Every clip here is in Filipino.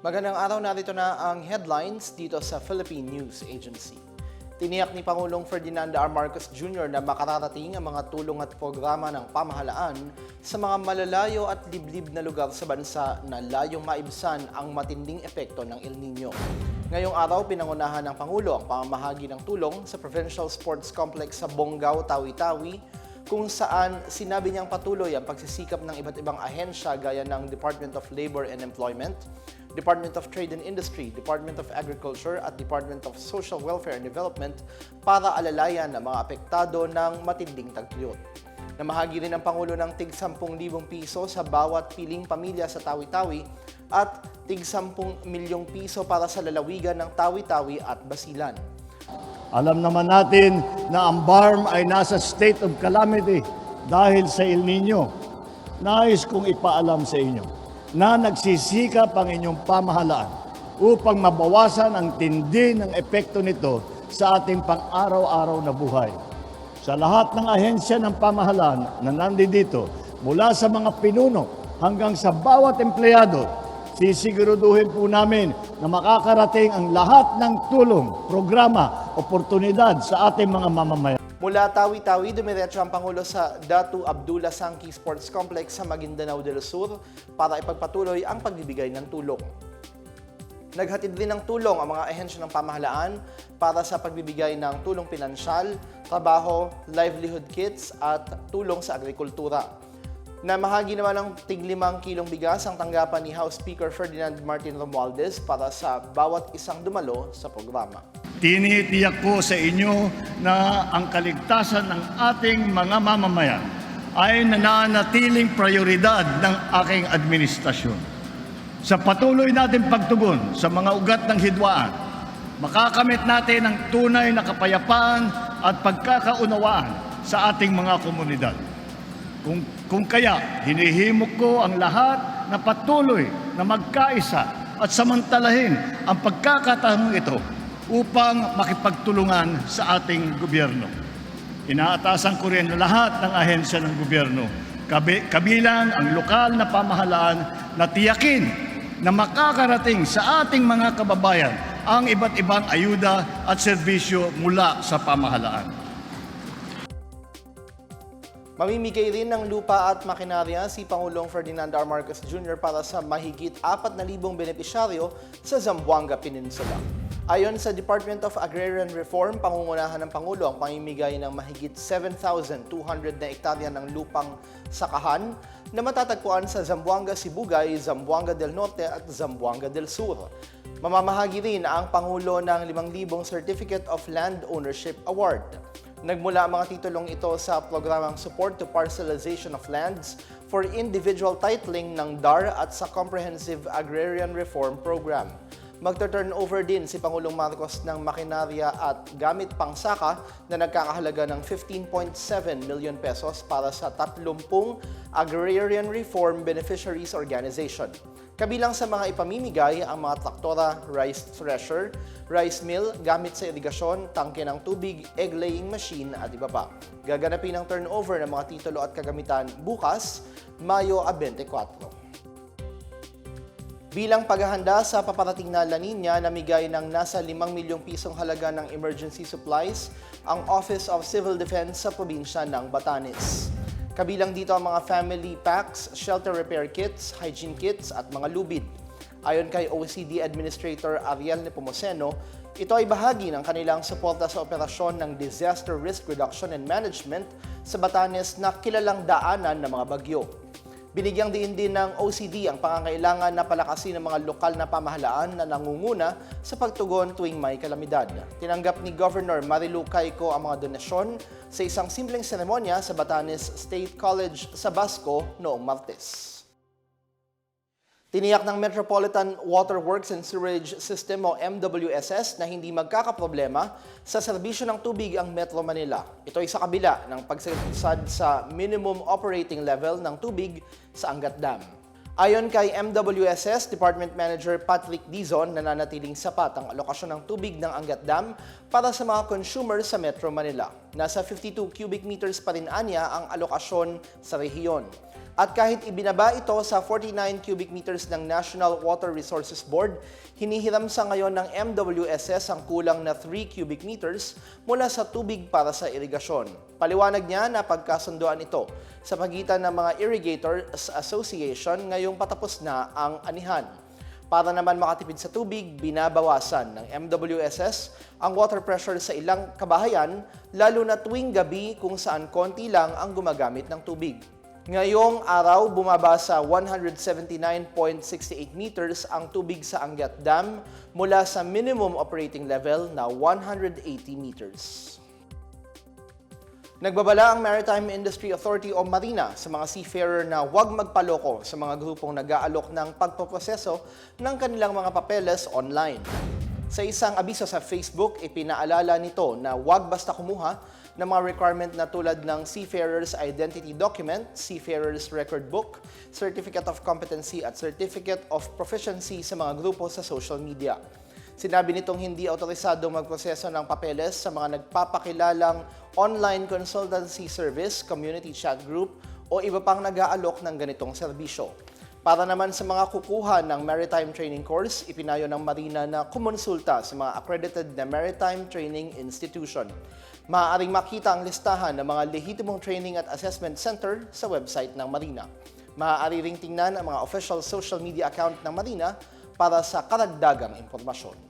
Magandang araw narito na ang headlines dito sa Philippine News Agency. Tiniyak ni Pangulong Ferdinand R. Marcos Jr. na makararating ang mga tulong at programa ng pamahalaan sa mga malalayo at liblib na lugar sa bansa na layong maibsan ang matinding epekto ng El Nino. Ngayong araw, pinangunahan ng Pangulo ang pamamahagi ng tulong sa Provincial Sports Complex sa Bonggao, Tawi-Tawi, kung saan sinabi niyang patuloy ang pagsisikap ng iba't ibang ahensya gaya ng Department of Labor and Employment, Department of Trade and Industry, Department of Agriculture at Department of Social Welfare and Development para alalayan ang mga apektado ng matinding tagtuyot. Namahagi rin ang Pangulo ng tig 10,000 piso sa bawat piling pamilya sa Tawi-Tawi at tig 10 milyong piso para sa lalawigan ng Tawi-Tawi at Basilan. Alam naman natin na ang BARM ay nasa state of calamity dahil sa El Nino. Nais kong ipaalam sa inyo na nagsisikap ang inyong pamahalaan upang mabawasan ang tindi ng epekto nito sa ating pang-araw-araw na buhay. Sa lahat ng ahensya ng pamahalaan na nandito, mula sa mga pinuno hanggang sa bawat empleyado, Sisiguraduhin po namin na makakarating ang lahat ng tulong, programa, oportunidad sa ating mga mamamayan. Mula Tawi-Tawi, dumiretso ang Pangulo sa Datu Abdullah Sangki Sports Complex sa Maguindanao del Sur para ipagpatuloy ang pagbibigay ng tulong. Naghatid din ng tulong ang mga ahensya ng pamahalaan para sa pagbibigay ng tulong pinansyal, trabaho, livelihood kits at tulong sa agrikultura. Namahagi naman ng tig 5 kilong bigas ang tanggapan ni House Speaker Ferdinand Martin Romualdez para sa bawat isang dumalo sa programa. Tinitiyak ko sa inyo na ang kaligtasan ng ating mga mamamayan ay nananatiling prioridad ng aking administrasyon. Sa patuloy natin pagtugon sa mga ugat ng hidwaan, makakamit natin ang tunay na kapayapaan at pagkakaunawaan sa ating mga komunidad. Kung, kung kaya, hinihimok ko ang lahat na patuloy na magkaisa at samantalahin ang pagkakataong ito upang makipagtulungan sa ating gobyerno. Inaatasan ko rin lahat ng ahensya ng gobyerno, kabi, kabilang ang lokal na pamahalaan na tiyakin na makakarating sa ating mga kababayan ang iba't ibang ayuda at serbisyo mula sa pamahalaan. Mamimigay rin ng lupa at makinarya si Pangulong Ferdinand R. Marcos Jr. para sa mahigit 4,000 benepisyaryo sa Zamboanga Peninsula. Ayon sa Department of Agrarian Reform, pangungunahan ng Pangulo ang pamimigay ng mahigit 7,200 na ektarya ng lupang sakahan na matatagpuan sa Zamboanga Sibugay, Zamboanga del Norte at Zamboanga del Sur. Mamamahagi rin ang Pangulo ng 5,000 Certificate of Land Ownership Award. Nagmula ang mga titulong ito sa programang Support to Parcelization of Lands for Individual Titling ng DAR at sa Comprehensive Agrarian Reform Program. Magta-turn over din si Pangulong Marcos ng makinarya at gamit pangsaka na nagkakahalaga ng 15.7 million pesos para sa 30 Agrarian Reform Beneficiaries Organization. Kabilang sa mga ipamimigay ang mga traktora, rice thresher, rice mill, gamit sa irigasyon, tangke ng tubig, egg laying machine at iba pa. Gaganapin ang turnover ng mga titulo at kagamitan bukas, Mayo 24. Bilang paghahanda sa paparating na La Nina, namigay ng nasa 5 milyong pisong halaga ng emergency supplies ang Office of Civil Defense sa probinsya ng Batanes. Kabilang dito ang mga family packs, shelter repair kits, hygiene kits at mga lubid. Ayon kay OECD Administrator Ariel Nepomuceno, ito ay bahagi ng kanilang suporta sa operasyon ng Disaster Risk Reduction and Management sa Batanes na kilalang daanan ng mga bagyo. Binigyang diin din ng OCD ang pangangailangan na palakasin ng mga lokal na pamahalaan na nangunguna sa pagtugon tuwing may kalamidad. Tinanggap ni Governor Marilu Caico ang mga donasyon sa isang simpleng seremonya sa Batanes State College sa Basco noong Martes. Tiniyak ng Metropolitan Water Works and Sewerage System o MWSS na hindi magkakaproblema sa serbisyo ng tubig ang Metro Manila. Ito ay sa kabila ng pagsasad sa minimum operating level ng tubig sa Angat Dam. Ayon kay MWSS Department Manager Patrick Dizon, nananatiling sapat ang alokasyon ng tubig ng Angat Dam para sa mga consumer sa Metro Manila. Nasa 52 cubic meters pa rin anya ang alokasyon sa rehiyon. At kahit ibinaba ito sa 49 cubic meters ng National Water Resources Board, hinihiram sa ngayon ng MWSS ang kulang na 3 cubic meters mula sa tubig para sa irigasyon. Paliwanag niya na pagkasunduan ito sa pagitan ng mga Irrigators Association ngayong patapos na ang anihan. Para naman makatipid sa tubig, binabawasan ng MWSS ang water pressure sa ilang kabahayan, lalo na tuwing gabi kung saan konti lang ang gumagamit ng tubig. Ngayong araw, bumaba sa 179.68 meters ang tubig sa Angat Dam mula sa minimum operating level na 180 meters. Nagbabala ang Maritime Industry Authority o Marina sa mga seafarer na huwag magpaloko sa mga grupong nag-aalok ng pagpoproseso ng kanilang mga papeles online. Sa isang abiso sa Facebook, ipinaalala nito na huwag basta kumuha ng mga requirement na tulad ng Seafarer's Identity Document, Seafarer's Record Book, Certificate of Competency at Certificate of Proficiency sa mga grupo sa social media. Sinabi nitong hindi autorisado magproseso ng papeles sa mga nagpapakilalang online consultancy service, community chat group o iba pang nag-aalok ng ganitong serbisyo. Para naman sa mga kukuha ng Maritime Training Course, ipinayo ng Marina na kumonsulta sa mga accredited na Maritime Training Institution. Maaaring makita ang listahan ng mga lehitimong training at assessment center sa website ng Marina. Maaari ring tingnan ang mga official social media account ng Marina para sa karagdagang impormasyon.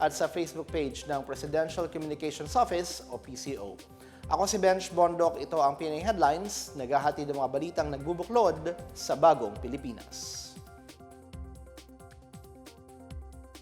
at sa Facebook page ng Presidential Communications Office o PCO. Ako si Bench Bondok, ito ang PNA Headlines, naghahatid ng mga balitang nagbubuklod sa bagong Pilipinas.